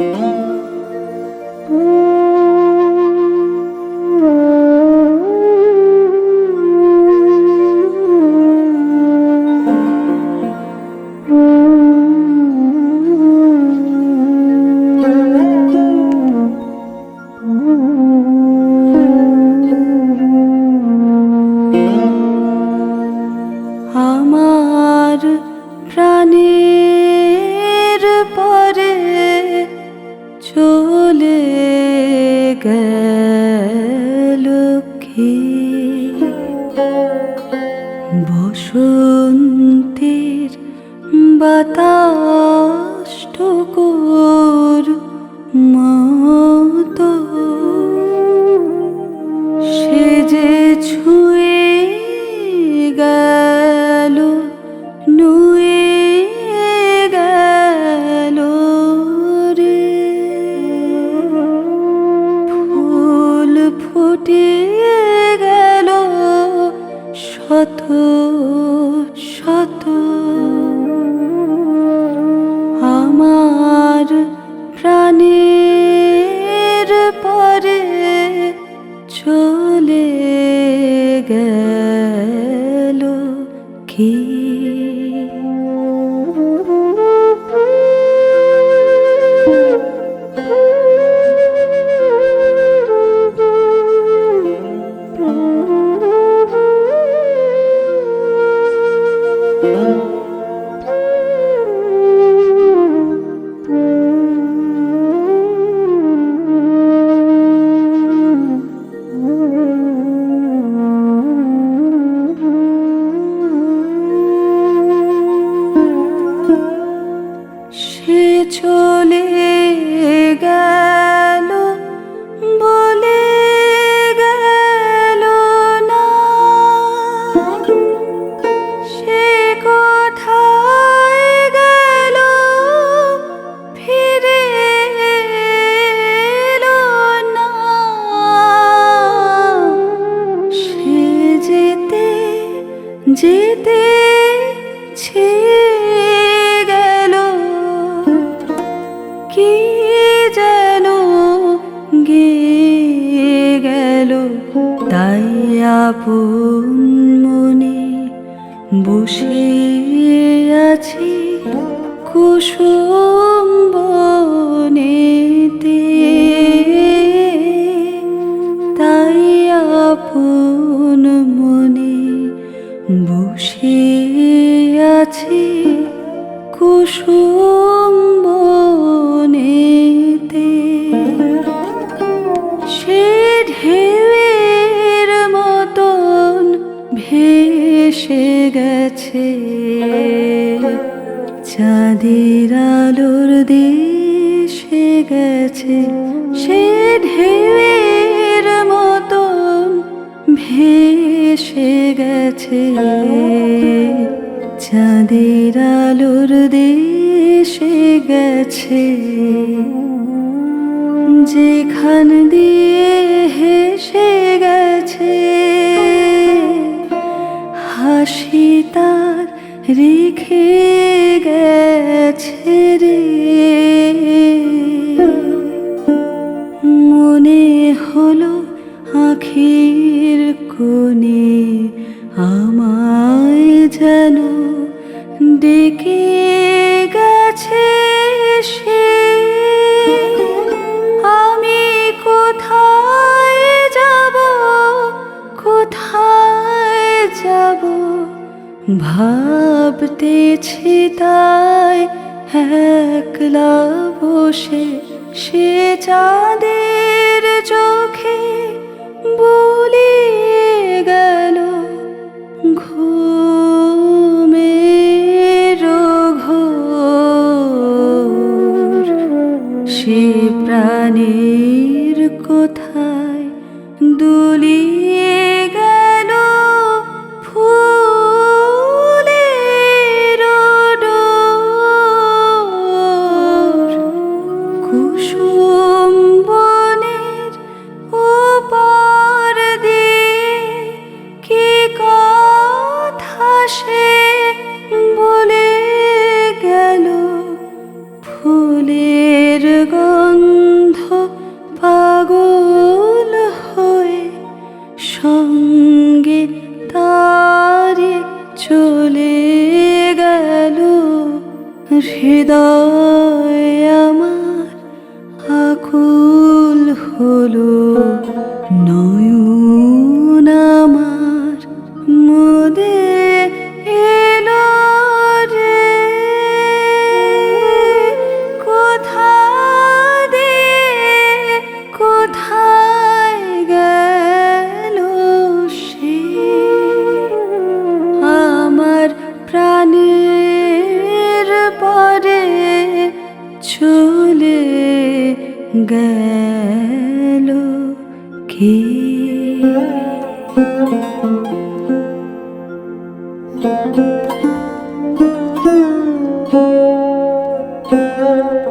আমার শত আমার প্রাণের পরে চলে গেল কি কি যেন গে গেল তাই আপন মনে বসে আছি কুসুম বনেতে। তাই আপন মনে বসে আছি কুসুম ভেসে গেছে। চাঁদের আলোর দেশে গেছে। সে ঢেউয়ের মতন ভেসে গেছে। চাঁদের আলোর দেশে গেছে। যেখান দিয়ে হেসে গেছে হাসি রেখে গেছে রে। মনে হলো আখির কোণে আমায় যেন ডেকে ভাবতেছি তাই একলা বসে সে চাঁদের চোখে বলে গেল হৃদয় আমার আকুল হলো নয় গেল কি Thank